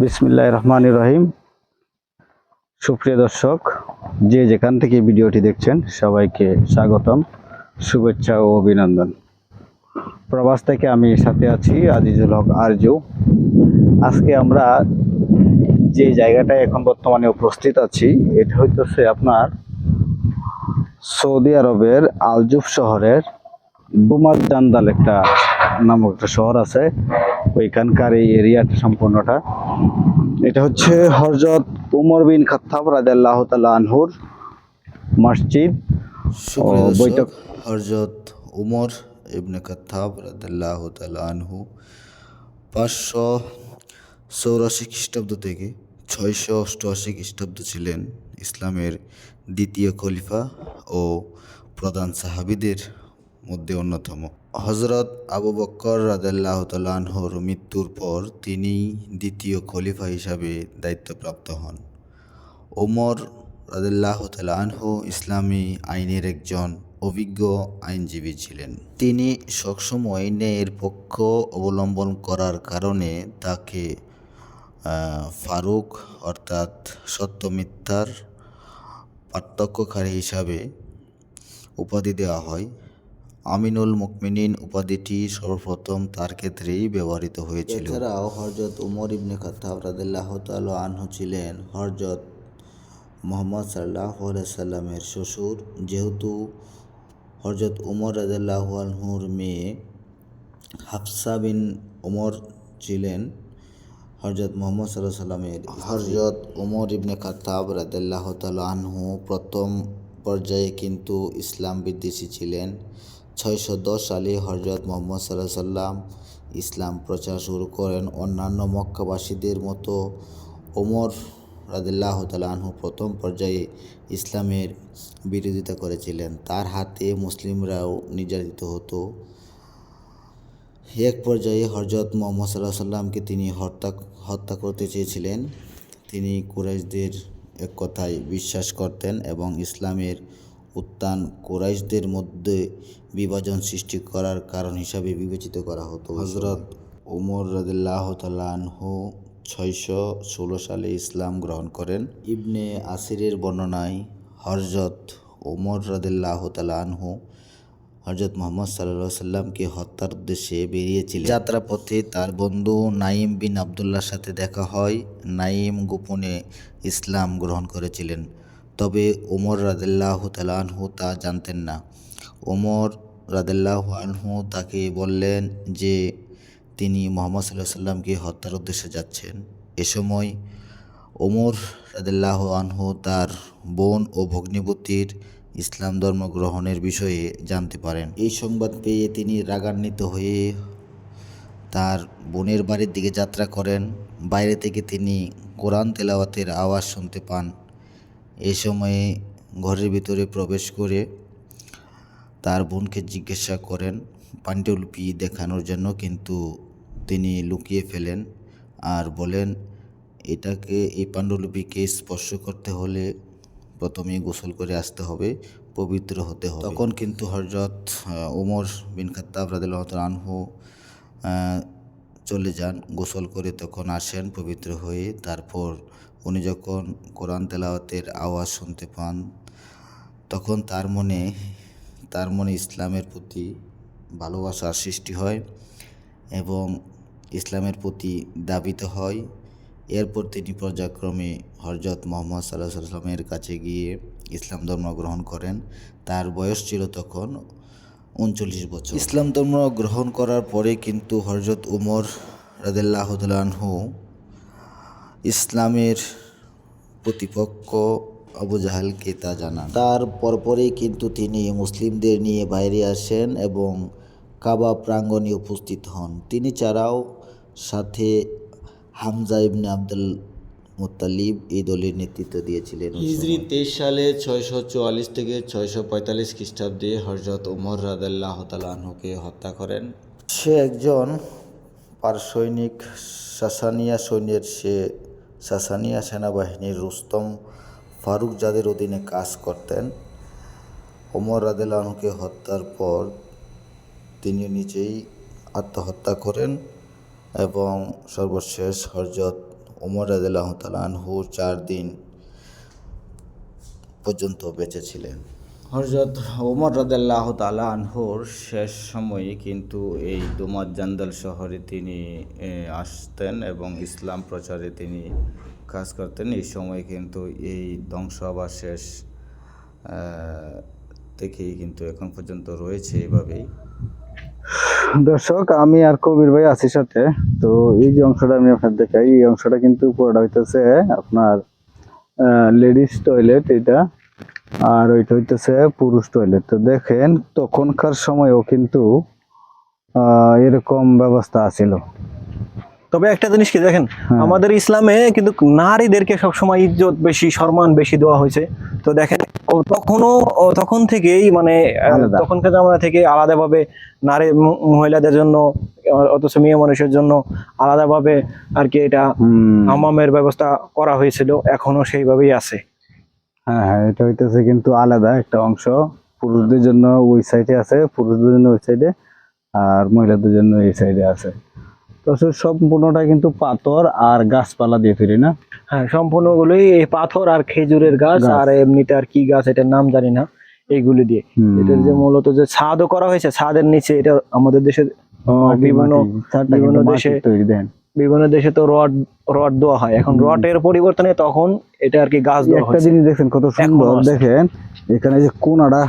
বিসমিল্লাহ রহমান রহিম। সুপ্রিয় দর্শক, যে যেখান থেকে ভিডিওটি দেখছেন, সবাইকে স্বাগতম, শুভেচ্ছা ও অভিনন্দন। প্রবাস থেকে আমি সাথে আছি আজিজুল হক আরজু। আজকে আমরা যে জায়গাটায় এখন বর্তমানে উপস্থিত আছি, এটা হইতেছে আপনার সৌদি আরবের আলজুফ শহরের দুমার জান্দাল একটা নামক একটা শহর আছে ওইখানকার এই এরিয়াটা সম্পূর্ণটা এটা হচ্ছে হরজত উমর বিন খাত্তাব রাদিয়াল্লাহ তাআলা আনহুর মসজিদ বৈঠক। হরজত উমর ইবনে খাত্তাব রাদিয়াল্লাহু তাআলা আনহু পাঁচশো চৌরাশি খ্রিস্টাব্দ থেকে ছয়শো অষ্টআশি খ্রিস্টাব্দ ছিলেন ইসলামের দ্বিতীয় খলিফা ও প্রধান সাহাবিদের মধ্যে অন্যতম। হজরত আবু বক্কর রাদিয়াল্লাহু তাআলা আনহুর মৃত্যুর পর তিনি দ্বিতীয় খলিফা হিসাবে দায়িত্বপ্রাপ্ত হন। ওমর রাদিল্লাহ আনহু ইসলামী আইনের একজন অভিজ্ঞ আইনজীবী ছিলেন। তিনি সবসময় ন্যায়ের পক্ষ অবলম্বন করার কারণে তাকে ফারুক অর্থাৎ সত্য মিথ্যার পার্থক্যকারী হিসাবে উপাধি দেওয়া হয়। আমিনুল মুকমিনিন উপাধিটি সর্বপ্রথম তার ক্ষেত্রেই ব্যবহৃত হয়েছিল। এছাড়াও হরজত উমর ইবনে খাত্তাব রাদিল্লাহ তাআলা আনহু ছিলেন হরজত মোহাম্মদ সাল্লাহ সাল্লামের শ্বশুর। যেহেতু হরজত উমর রাদিল্লাহ আনহুর মেয়ে হাফসা বিন ওমর ছিলেন হরজত মোহাম্মদ সাল্লাহ সাল্লামের হরজত ওমর ইবনে খাত্তাব রাদিল্লাহ তাআলা আনহু প্রথম পর্যায়ে কিন্তু ইসলাম বিদ্বেষী ছিলেন। ছয়শো দশ সালে হরজত মোহাম্মদ সাল্লাহ সাল্লাম ইসলাম প্রচার শুরু করেন অন্যান্য মক্কাবাসীদের মতো। ওমর রাদিল্লাহ তাআলা আনহু প্রথম পর্যায়ে ইসলামের বিরোধিতা করেছিলেন। তার হাতে মুসলিমরাও নির্যাতিত হতো। এক পর্যায়ে হরজত মোহাম্মদ সাল্লাহ সাল্লামকে তিনি হত্যা হত্যা করতে চেয়েছিলেন। তিনি কুরাইশদের এক কথায় বিশ্বাস করতেন এবং ইসলামের উত্থান কুরাইশদের মধ্যে বিভাজন সৃষ্টি করার কারণ হিসাবে বিবেচিত করা হতো। হজরত ওমর রাদিল্লাহ আনহু ছয়শো ষোলো সালে ইসলাম গ্রহণ করেন। ইবনে আসিরের বর্ণনায় হরজত ওমর রাদিল্লাহ আনহু হজরত মোহাম্মদ সাল্লাহ সাল্লামকে হত্যার উদ্দেশ্যে বেরিয়েছিলেন। যাত্রাপথে তার বন্ধু নাইম বিন আবদুল্লার সাথে দেখা হয়। নাইম গোপনে ইসলাম গ্রহণ করেছিলেন। তবে ওমর রাদিল্লাহ আনহু তা জানতেন না। ওমর রাদিল্লাহ আনহু তাকে বললেন যে, তিনি মোহাম্মদ সাল্লাহ সাল্লামকে হত্যার উদ্দেশ্যে যাচ্ছেন। এ সময় ওমর রাদিল্লাহ আনহু তার বোন ও ভগ্নিপতির ইসলাম ধর্ম গ্রহণের বিষয়ে জানতে পারেন। এই সংবাদ পেয়ে তিনি রাগান্বিত হয়ে তার বোনের বাড়ির দিকে যাত্রা করেন। বাইরে থেকে তিনি কোরআন তেলাওয়াতের আওয়াজ শুনতে পান। সময়ে ঘরের ভিতরে প্রবেশ করে তার বোনকে জিজ্ঞাসা করেন পাণ্ডুলিপি দেখানোর জন্য? কিন্তু তিনি লুকিয়ে ফেলেন আর বলেন, এটাকে, এই পাণ্ডুলিপিকে স্পর্শ করতে হলে প্রথমে গোসল করে আসতে হবে, পবিত্র হতে হবে। তখন কিন্তু হজরত উমর বিন খাত্তাব রাদিল্লাহ চলে যান, গোসল করে তখন আসেন পবিত্র হয়ে। তারপর উনি যখন কোরআন তেলাওয়াতের আওয়াজ শুনতে পান, তখন তার মনে তার মনে ইসলামের প্রতি ভালোবাসার সৃষ্টি হয় এবং ইসলামের প্রতি দাবিত হয়। এরপর তিনি পর্যায়ক্রমে হরজত মোহাম্মদ সাল্লাহ সাল্লামের কাছে গিয়ে ইসলাম ধর্ম গ্রহণ করেন। তার বয়স ছিল তখন উনচল্লিশ বছর। ইসলাম ধর্ম গ্রহণ করার পরে কিন্তু হরজত উমর রাদিল্লাহ আনহু ইসলামের প্রতিপক্ষ আবু জাহালকে তা জানান। তার পরপরেই কিন্তু তিনি মুসলিমদের নিয়ে বাইরে আসেন এবং কাবা প্রাঙ্গণে উপস্থিত হন। তিনি ছাড়াও সাথে হামজা ইবনে আব্দুল মুত্তালিব এই দলের নেতৃত্ব দিয়েছিলেন হিজরি তেইশ সালে ছয়শো চুয়াল্লিশ থেকে ছয়শো পঁয়তাল্লিশ খ্রিস্টাব্দে হজরত উমর রাদাল্লাহ তালাহুকে হত্যা করেন। সে একজন পারসৈনিক সাসানিয়া সৈন্যের সে সাসানিয়া সেনাবাহিনীর রুস্তম ফারুক যাদের অধীনে কাজ করতেন। ওমর রাদেলানুকে হত্যার পর তিনি নিজেই আত্মহত্যা করেন এবং সর্বশেষ হরজত ওমর তালানহু চার দিন পর্যন্ত বেঁচে ছিলেন। হরজত ওমর রাদাল্লাহ তালা আনহুর শেষ সময়ে কিন্তু এই দুমাত জান্দাল শহরে তিনি আসতেন এবং ইসলাম প্রচারে তিনি কাজ করতেন। এই সময় কিন্তু এই ধ্বংসাবশেষ থেকেই কিন্তু এখন পর্যন্ত রয়েছে এভাবেই। দর্শক, আমি আর কবির ভাই আছি সাথে। তো এই যে অংশটা আমি আপনার দেখাই, এই অংশটা কিন্তু পুরোটা হইতেছে আপনার লেডিস টয়লেট, এটা। আর ওইটা হইতেছে পুরুষ টয়লেট তো দেখেন তখনকার সময়ও কিন্তু এরকম ব্যবস্থা আছিল। তবে একটা জিনিস কি দেখেন হ্যাঁ। আমাদের ইসলামে কিন্তু নারীদেরকে সবসময় ইজ্জত বেশি সম্মান বেশি দেওয়া হয়েছে। তো দেখেন তখনও তখন থেকেই মানে তখনকার জামানা থেকে আলাদাভাবে নারী মহিলাদের জন্য অথচ মেয়ে মানুষের জন্য আলাদাভাবে আর কি এটা হুম। হামামের ব্যবস্থা করা হয়েছিল। এখনও সেইভাবেই আছে। হ্যাঁ হ্যাঁ এটা হইতেছে কিন্তু আলাদা একটা অংশ। পুরুষদের জন্য ওই সাইডে আছে পুরুষদের জন্য ওই সাইডে আর মহিলাদের জন্য এই সাইডে আছে। তো সম্পূর্ণটা কিন্তু পাথর আর গাছপালা দিয়ে তৈরি না? হ্যাঁ সম্পূর্ণগুলোই এই পাথর আর খেজুরের গাছ। আর এমনিতে আর কি গাছ এটার নাম জানি না এইগুলি দিয়ে। এটার যে মূলত যে ছাদও করা হয়েছে ছাদের নিচে এটা আমাদের দেশের বিভিন্ন বিভিন্ন দেশে তৈরি দেন। বিভিন্ন দেশে তো রড রড দেওয়া হয়। এখন রডের পরিবর্তনে তখন এটা আর কি গাছ দেওয়া একটা জিনিস দেখেন কত সুন্দর। দেখেন এখানে যে কোনাটা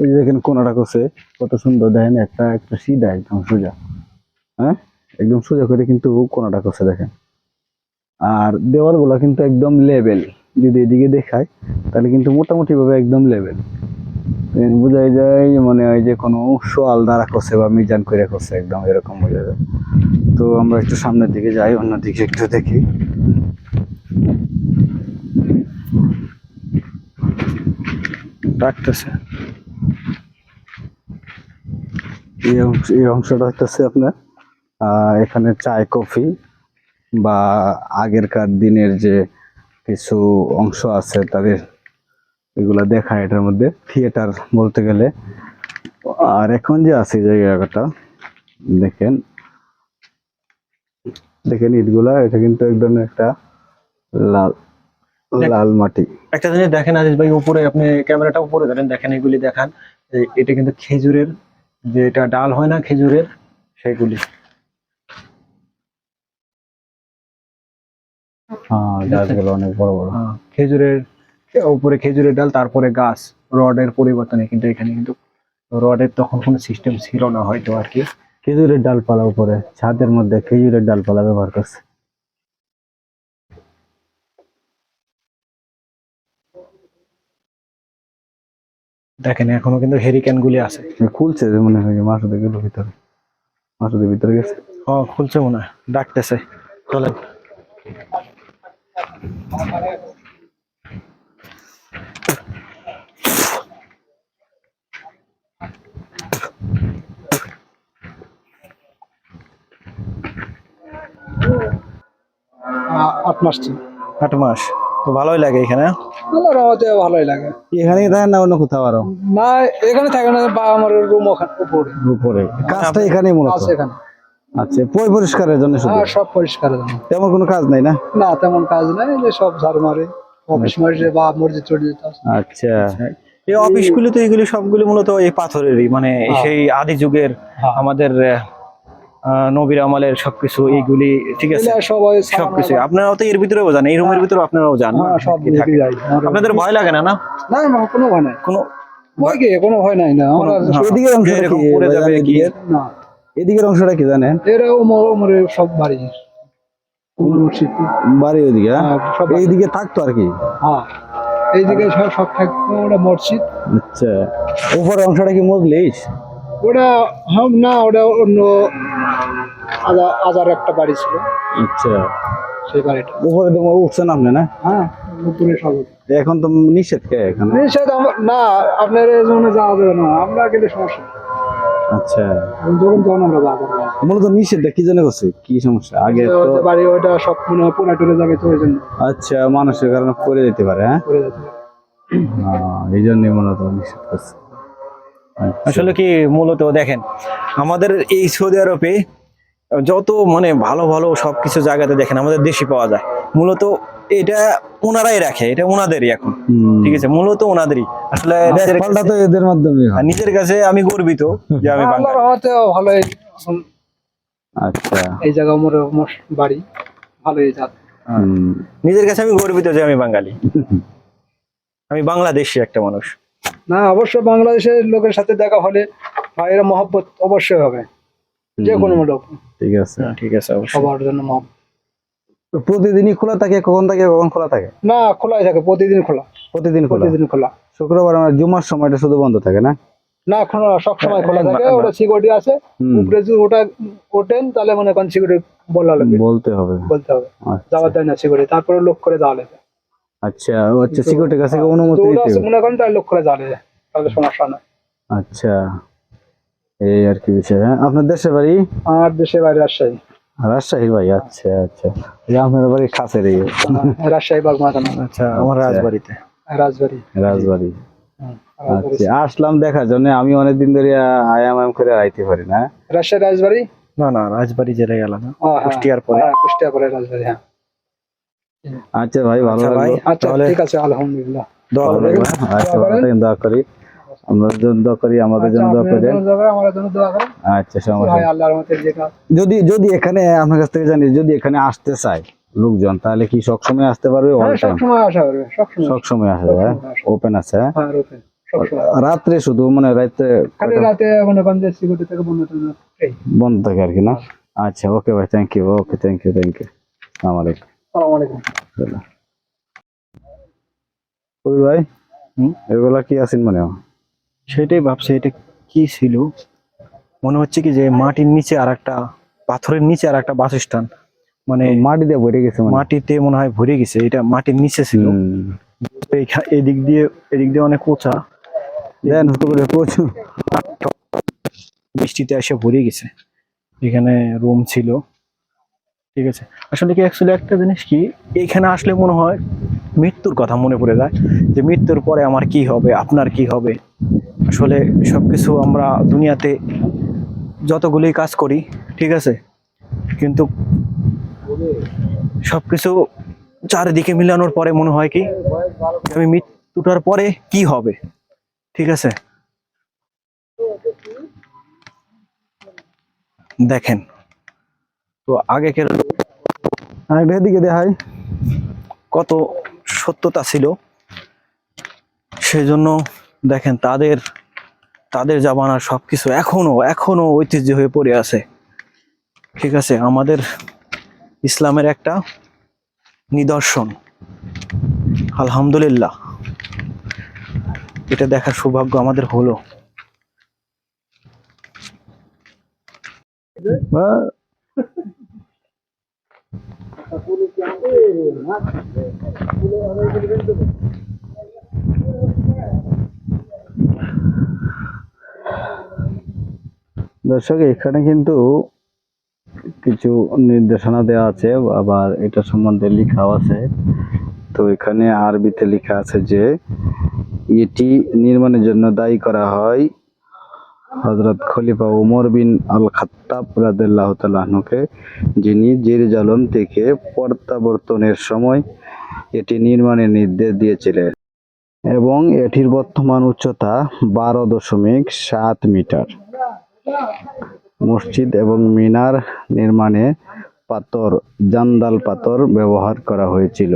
ওই যে দেখেন কোনাটা করছে কত সুন্দর। দেখেন একটা একটা সিধা একদম সোজা। হ্যাঁ? একদম সোজা করে কিন্তু কোনাটা করছে দেখেন। আর দেওয়ালগুলা কিন্তু একদম লেভেল যদি এদিকে দেখায় তাহলে কিন্তু মোটামুটি ভাবে একদম লেভেল বোঝাই যায় মানে ওই যে কোনো সোয়াল দ্বারা করছে বা মিজান করে করছে একদম এরকম বোঝা যায়। তো আমরা একটু সামনের দিকে যাই অন্যদিকে একটু দেখি। রাখতেছে এই অংশ, এই অংশটা হচ্ছে আপনার। এখানে চায় কফি বা আগেরকার দিনের যে কিছু অংশ আছে তাদের এগুলা দেখা এটার মধ্যে, থিয়েটার বলতে গেলে। আর এখন যে আছে জায়গাটা, দেখেন। দেখেন ইটগুলা এটা কিন্তু একদম একটা লাল লাল মাটি। একটা জিনিস দেখেন আজিজ ভাই উপরে আপনি ক্যামেরাটা উপরে ধরেন দেখেন এগুলি দেখান। এটা কিন্তু খেজুরের যে এটা ডাল হয় না খেজুরের সেগুলি। হ্যাঁ গাছগুলো অনেক বড় বড়। আহ, খেজুরের উপরে খেজুরের ডাল তারপরে গাছ। রডের পরিবর্তনে কিন্তু এখানে কিন্তু রডের তখন কোনো সিস্টেম ছিল না হয়তো আর কি। খেজুরের ডালপালা উপরে ছাদের মধ্যে খেজুরের ডালপালা ব্যবহার করছে। দেখেন এখনও কিন্তু হেরিকেন গুলি আছে। খুলছে যে মনে হয় মাসুদের গেল ভিতরে। মাসুদের ভিতরে গেছে। ও খুলছে মনে হয়। ডাকতেছে। চলেন। আট মাস ছিল। আট মাস। তো ভালোই লাগে এখানে? রহমতে ভালোই লাগে। এখানেই দেখেন না অন্য কোথাও আরও? না এখানে থাকে না বা আমার রুম ওখানে উপরে। উপরে। কাজটা এখানেই মূলত? আছে এখানে। আচ্ছা পয় পরিষ্কারের জন্য শুধু? হ্যাঁ সব পরিষ্কার জানো তেমন কোনো কাজ নাই না? না তেমন কাজ নাই যে সব ঝাড় মারে অফিস মারে বা মসজিদ টসজিদ আচ্ছা। এই অফিসগুলি তো এগুলি সবগুলি মূলত এই পাথরেরই মানে সেই আদি যুগের হ্যাঁ। আমাদের নবীর আমলের সবকিছু এইগুলি ঠিক আছে? সবাই সবকিছু। আপনারাও তো এর ভিতরেও যান এই রুমের ভিতরে আপনারাও যান হ্যাঁ আপনাদের ভয় লাগে না না? না না কোনো ভয় নাই। কোনো ভয় কি? কোনো ভয় নাই না। আমরা হ্যাঁ, অংশটা কি? পড়ে যাবে কি? এদিকের? না। এদিকের অংশটা কি জানেন? এরা সব বাড়ি। হ্যাঁ? হ্যাঁ, এইদিকে থাকতো আর কি? হ্যাঁ। এইদিকে সব সব থাকতো ওটা মসজিদ। আচ্ছা। উপরের অংশটা কি মজলিস? ওটা হাম না ওটা অন্য আজার আজার একটা বাড়ি ছিল। আচ্ছা। সেই বাড়িটা। উপরে তো উঠছেন আপনি না? হ্যাঁ উপরে সব এখন তো নিষেধ কে এখানে? নিষেধ না আপনার এই জন্য যাওয়া যাবে না। আমরা গেলে সমস্যা আচ্ছা। যখন তখন আমরা যাওয়া যাবে মূলত নিষেধটা কি জন্য করছে? কি সমস্যা? আগে তো ওই যে বাড়ি ওইটা সব মনে হয় পুরা টুরে যাবে তো ওই জন্য। আচ্ছা মানুষের কারণে করে যেতে পারে হ্যাঁ? যেতে। এই জন্যই মূলত নিষেধ করছে। আসলে কি মূলত দেখেন আমাদের এই সৌদি আরবে যত মানে ভালো ভালো সবকিছু জায়গাতে দেখেন আমাদের দেশি পাওয়া যায়। মূলত এটা ওনারাই রাখে এটা ওনাদেরই এখন। ঠিক আছে মূলত ওনাদেরই। আসলে নিজের কাছে- তো এদের মাধ্যমে নিজের কাছে আমি গর্বিত যে আমি রহমতে ভালোই এখন আচ্ছা। এই জায়গা মোর বাড়ি ভালোই যাত নিজের কাছে আমি গর্বিত যে আমি বাঙালি। আমি বাংলাদেশি একটা মানুষ। না অবশ্যই বাংলাদেশের লোকের সাথে দেখা হলে ভাইয়েরা মহব্বত অবশ্যই হবে। যে কোনো লোক। ঠিক আছে। ঠিক আছে সবার জন্য প্রতিদিনই খোলা থাকে কখন থাকে কখন খোলা থাকে? না খোলাই থাকে প্রতিদিন খোলা। প্রতিদিন খোলা? প্রতিদিন খোলা। শুক্রবার আমার জুমার সময়টা শুধু বন্ধ থাকে না? না খোলা সব সময় খোলা থাকে হ্যাঁ, ওটা সিকিউরিটি আছে। উপরে যদি ওটা ওঠেন তাহলে মনে করেন সিকিউরিটি বলা লাগবে। বলতে হবে। বলতে হবে। আচ্ছা। যাওয়ার দেয় না সিকিউরিটি তারপরে লোক করে যাওয়া লাগবে। আচ্ছা আচ্ছা সিকিউরিটির কাছে অনুমতি দিতে হবে? মনে করেন তাহলে লোক করে যাওয়া লাগবে তাহলে সমস্যা না। আচ্ছা। এই আর কি বিষয় হ্যাঁ? আপনার দেশের বাড়ি? আমার দেশে বাইরে রাজশাহী। রাজশাহী ভাই আচ্ছা আচ্ছা। এই আপনার বাড়ি খাসের এই। রাজশাহী বাগমা আচ্ছা আমার রাজবাড়িতে। রাজবাড়ি। রাজবাড়ি। আচ্ছা আসলাম দেখার জন্য আমি অনেকদিন ধরে আয়াম আয়াম করে আইতে পারি না। রাজশাহী রাজবাড়ি? না না রাজবাড়ি জেলায় গেলাম না। হ্যাঁ, হ্যাঁ। কুষ্টিয়ার পরে। হ্যাঁ, কুষ্টিয়া পরে রাজবাড়ি হ্যাঁ। আচ্ছা ভাই ভালো আচ্ছা লাগল। আচ্ছা ঠিক আছে আলহামদুলিল্লাহ। দোয়া করবেন। লাগল আচ্ছা ভালো থাকেন দোয়া করি। আমরা জন্য দোয়া করি আমাদের জন্য দোয়া করেন। আচ্ছা সমস্যা যদি যদি এখানে আপনার কাছ থেকে জানি যদি এখানে আসতে চায় লোকজন তাহলে কি সবসময় আসতে পারবে? হ্যাঁ সবসময় আসা করবে সবসময় সব সময় আসবে হ্যাঁ? ওপেন আছে হ্যাঁ? রাত্রে শুধু মানে রাত্রে খালি রাতে মনে সিকিউরিটি থেকে বন্ধ এই বন্ধ থাকে আর কি না? আচ্ছা ওকে ভাই thank you okay thank you thank you আসসালামু আলাইকুম। আসসালামু আলাইকুম। কবির ভাই হুম? এগুলা কি আছেন মানে সেটাই ভাবছি এটা কি ছিল? মনে হচ্ছে কি যে মাটির নিচে আর একটা পাথরের নিচে আর একটা বাসস্থান মানে মাটিতে ভরে গেছে মানে? মাটিতে মনে হয় ভরে গেছে এটা মাটির নিচে ছিল। এদিক দিয়ে এদিক দিয়ে অনেক উঁচা। দেন হতে করে প্রচুর। বৃষ্টিতে এসে ভরে গেছে। এখানে রুম ছিল। ঠিক আছে। আসলে কি অ্যাকচুয়ালি একটা জিনিস কি এখানে আসলে মনে হয় মৃত্যুর কথা মনে পড়ে যায় যে মৃত্যুর পরে আমার কি হবে আপনার কি হবে? আসলে সবকিছু আমরা দুনিয়াতে যতগুলি কাজ করি ঠিক আছে? কিন্তু সবকিছু চারিদিকে মিলানোর পরে মনে হয় কি আমি মৃত্যুটার পরে কি হবে ঠিক আছে? দেখেন। তো আগেকার আর এটা এদিকে দেখাই। কত সত্যতা ছিল। সেজন্য দেখেন তাদের তাদের জামানার সবকিছু এখনও এখনও ঐতিহ্য হয়ে পড়ে আছে। ঠিক আছে, আমাদের ইসলামের একটা নিদর্শন। আলহামদুলিল্লাহ। এটা দেখার সৌভাগ্য আমাদের হলো। বা- দর্শক, এখানে কিন্তু কিছু নির্দেশনা দেওয়া আছে, আবার এটা সম্বন্ধে লেখাও আছে। তো এখানে আরবিতে লেখা আছে যে, এটি নির্মাণের জন্য দায়ী করা হয় হজরত খলিফা উমর বিন আল খাত্তাব রাদিয়াল্লাহু তাআলা আনহুকে, যিনি জেরুজালেম থেকে প্রত্যাবর্তনের সময় এটি নির্মাণের নির্দেশ দিয়েছিলেন এবং এটির বর্তমান উচ্চতা বারো দশমিক সাত মিটার। মসজিদ এবং মিনার নির্মাণে পাথর, জান্দাল পাথর ব্যবহার করা হয়েছিল।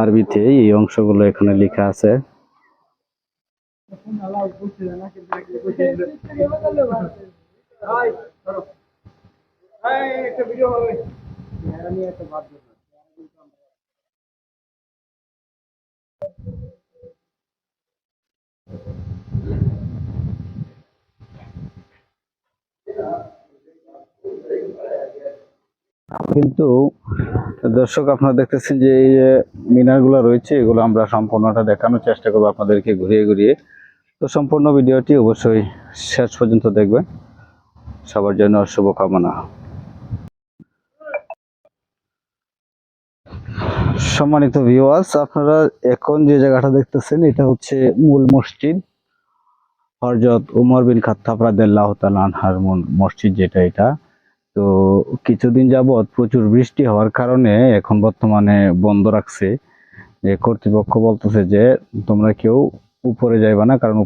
আরবিতে এই অংশগুলো এখানে লেখা আছে। কিন্তু দর্শক আপনারা দেখতেছেন যে এই যে মিনারগুলো রয়েছে এগুলো আমরা সম্পূর্ণটা দেখানোর চেষ্টা করব আপনাদেরকে ঘুরিয়ে ঘুরিয়ে। তো সম্পূর্ণ ভিডিওটি অবশ্যই শেষ পর্যন্ত দেখবেন। সবার জন্য শুভকামনা। সম্মানিত ভিউয়ার্স আপনারা এখন যে জায়গাটা দেখতেছেন, এটা হচ্ছে মূল মসজিদ। হরজত উমর বিন খাত্তাব আনহার মূল মসজিদ যেটা এটা। তো কিছুদিন যাবত প্রচুর বৃষ্টি হওয়ার কারণে এখন বর্তমানে বন্ধ রাখছে। যে কর্তৃপক্ষ বলতেছে যে, তোমরা কেউ উপরে যাইবা না কারণ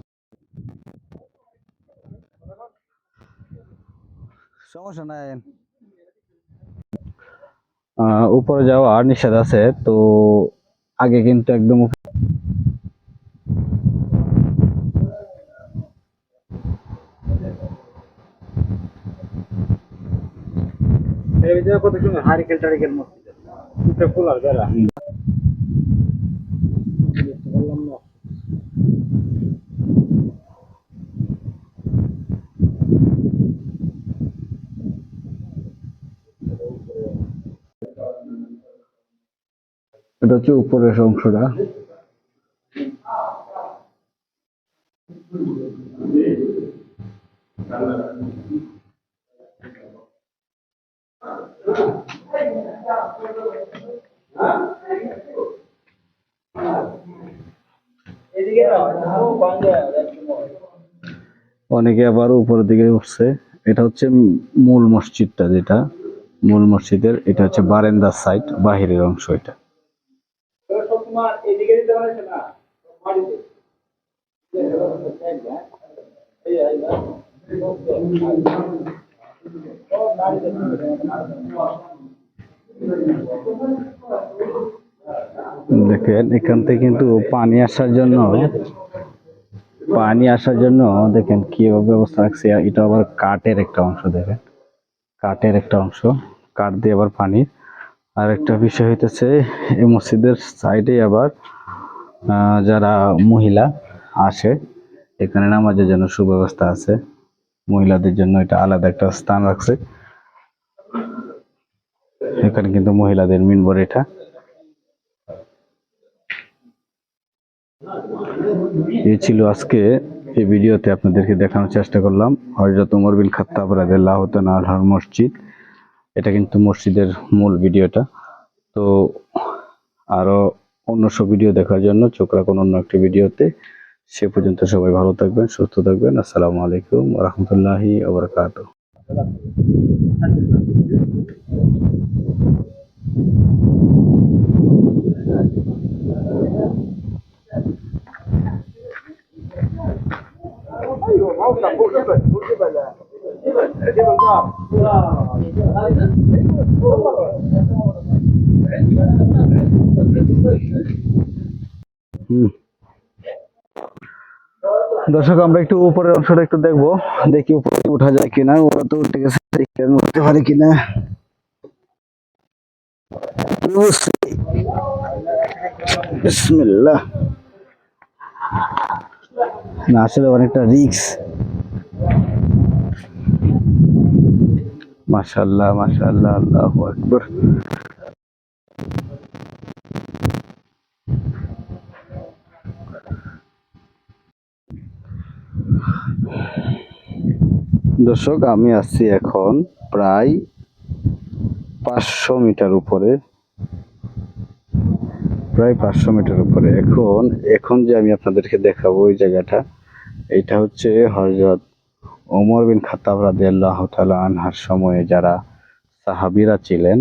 সমস্যা নাই। আহ, উপরে যাওয়া আর নিষেধ আছে তো আগে কিন্তু একদম উপ- এটা হচ্ছে উপরের অংশটা। অনেকে আবার উপরের দিকে উঠছে। এটা হচ্ছে মূল মসজিদটা যেটা। মূল মসজিদের, এটা হচ্ছে বারেন্দার সাইড বাহিরের অংশ এটা। দেখেন, এখান থেকে কিন্তু পানি আসার জন্য, পানি আসার জন্য দেখেন কীভাবে ব্যবস্থা রাখছে। এটা আবার কাঠের একটা অংশ, দেখেন। কাঠের একটা অংশ, কাঠ দিয়ে আবার পানি। আর একটা বিষয় হইতেছে, এই মসজিদের সাইডে আবার যারা মহিলা আসে, এখানে নামাজের জন্য সুব্যবস্থা আছে। মহিলাদের জন্য এটা আলাদা একটা স্থান রাখছে। এখানে কিন্তু মহিলাদের মিনবর এটা। এই ছিল আজকে এই ভিডিওতে আপনাদেরকে দেখানোর চেষ্টা করলাম। হযরত উমর বিন খাত্তাব রাদিয়াল্লাহু তাআলা আনহুর মসজিদ। এটা কিন্তু মসজিদের মূল ভিডিওটা। তো আরও অন্য সব ভিডিও দেখার জন্য চোখ রাখুন অন্য একটি ভিডিওতে। সে পর্যন্ত সবাই ভালো থাকবেন, সুস্থ থাকবেন। আসসালামু আলাইকুম হুম। দর্শক, আমরা একটু উপরের অংশটা একটু দেখব। দেখি উপরে উঠা যায় কিনা, ওরা তো উঠে গেছে উঠতে পারি কিনা। বিসমিল্লাহ। না, আসলে অনেকটা রিক্স মাশাল্লাহ মাশাল্লাহ আল্লাহু আকবার। দর্শক, আমি আছি এখন প্রায় পাঁচশো মিটার উপরে। প্রায় পাঁচশো মিটার উপরে। এখন এখন যে আমি আপনাদেরকে দেখাবো ওই জায়গাটা এটা হচ্ছে হজরত ওমর বিন খাত্তাব রাদিয়াল্লাহু তাআলা আনহার সময়ে যারা সাহাবিরা ছিলেন,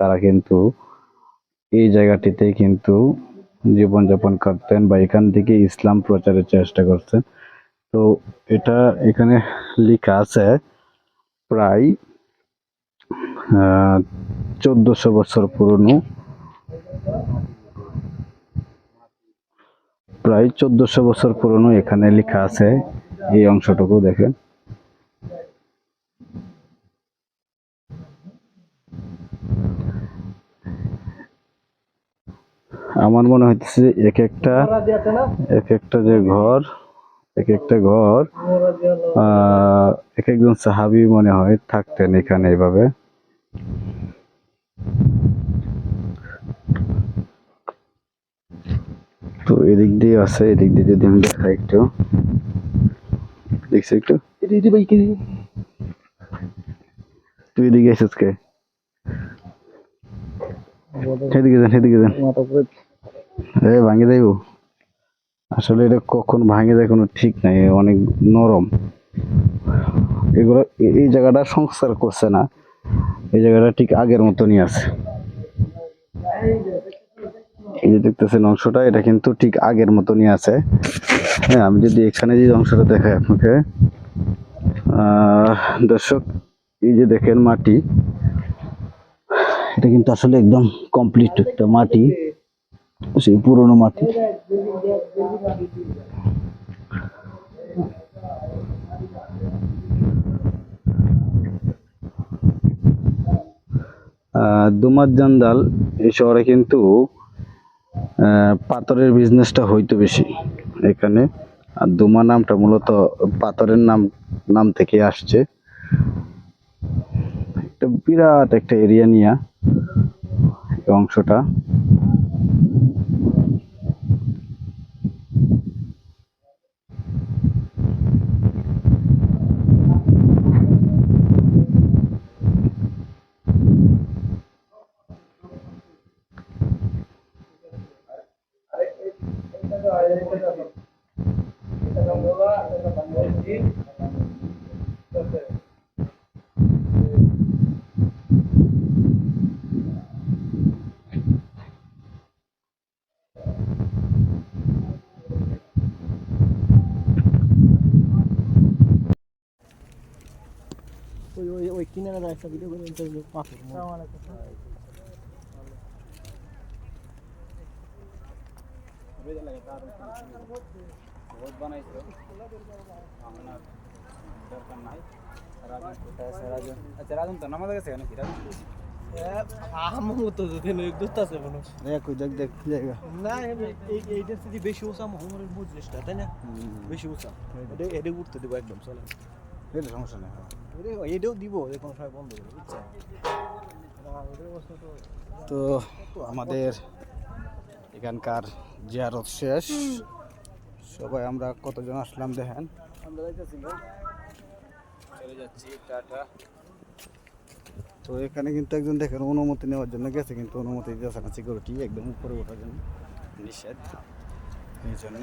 তারা কিন্তু এই জায়গাটিতে কিন্তু জীবনযাপন করতেন বা এখান থেকে ইসলাম প্রচারের চেষ্টা করতেন। তো এটা এখানে লেখা আছে, প্রায় চোদ্দশো বছর পুরনো প্রায় চোদ্দশো বছর পুরনো এখানে লেখা আছে এই অংশটুকু, দেখেন। আমার মনে হইতেছে এক একটা এক একটা যে ঘর, এক একটা ঘর, আহ, এক একজন সাহাবি মনে হয় থাকতেন এখানে এইভাবে এদিক দিয়ে আছে এদিক দিয়ে যদি আমি দেখাই একটু। দেখছি একটু? তুই এদিকে এসেছ কে? সেদিকে যান সেদিকে যান। এ ভাঙে যাইব। আসলে এটা কখন ভাঙে যায় কোনো ঠিক নাই অনেক নরম। এগুলো এই জায়গাটা সংস্কার করছে না এই জায়গাটা ঠিক আগের মতনই আছে। এই যে দেখতেছেন অংশটা, এটা কিন্তু ঠিক আগের মতনই আছে। হ্যাঁ আমি যদি এখানে যে অংশটা দেখাই আপনাকে দর্শক, এই যে দেখেন মাটি, এটা কিন্তু আসলে একদম কমপ্লিট একটা মাটি, সেই পুরনো মাটি। দুমাদ জান্দাল, এই শহরে কিন্তু পাথরের বিজনেসটা হইতো বেশি এখানে। আর দুমা নামটা মূলত পাথরের নাম নাম থেকে আসছে। একটা বিরাট একটা এরিয়া নিয়ে অংশটা। কিনারে একটা ভিডিও করে ইন্টারভিউ পাথর দেখ দেখ জায়গা না এই এইটা যদি বেশি উঁচা মোহাম্মদের মজলিসটা তাই না? বেশি উঁচা। এটা এটা উঠতে দেবো একদম চলে এটা সমস্যা নেই এটাও দিব কোনো সময় বন্ধ করে বুঝছেন? তো তো আমাদের এখানকার জিয়ারত শেষ। সবাই আমরা কতজন আসলাম দেখেন? আমরা যাইতেছি না চলে যাচ্ছি টাটা। তো এখানে কিন্তু একজন দেখেন অনুমতি নেওয়ার জন্য গেছে কিন্তু অনুমতি দিতেছে না সিকিউরিটি একদম উপরে ওঠার জন্য। নিষেধ। এই জন্য।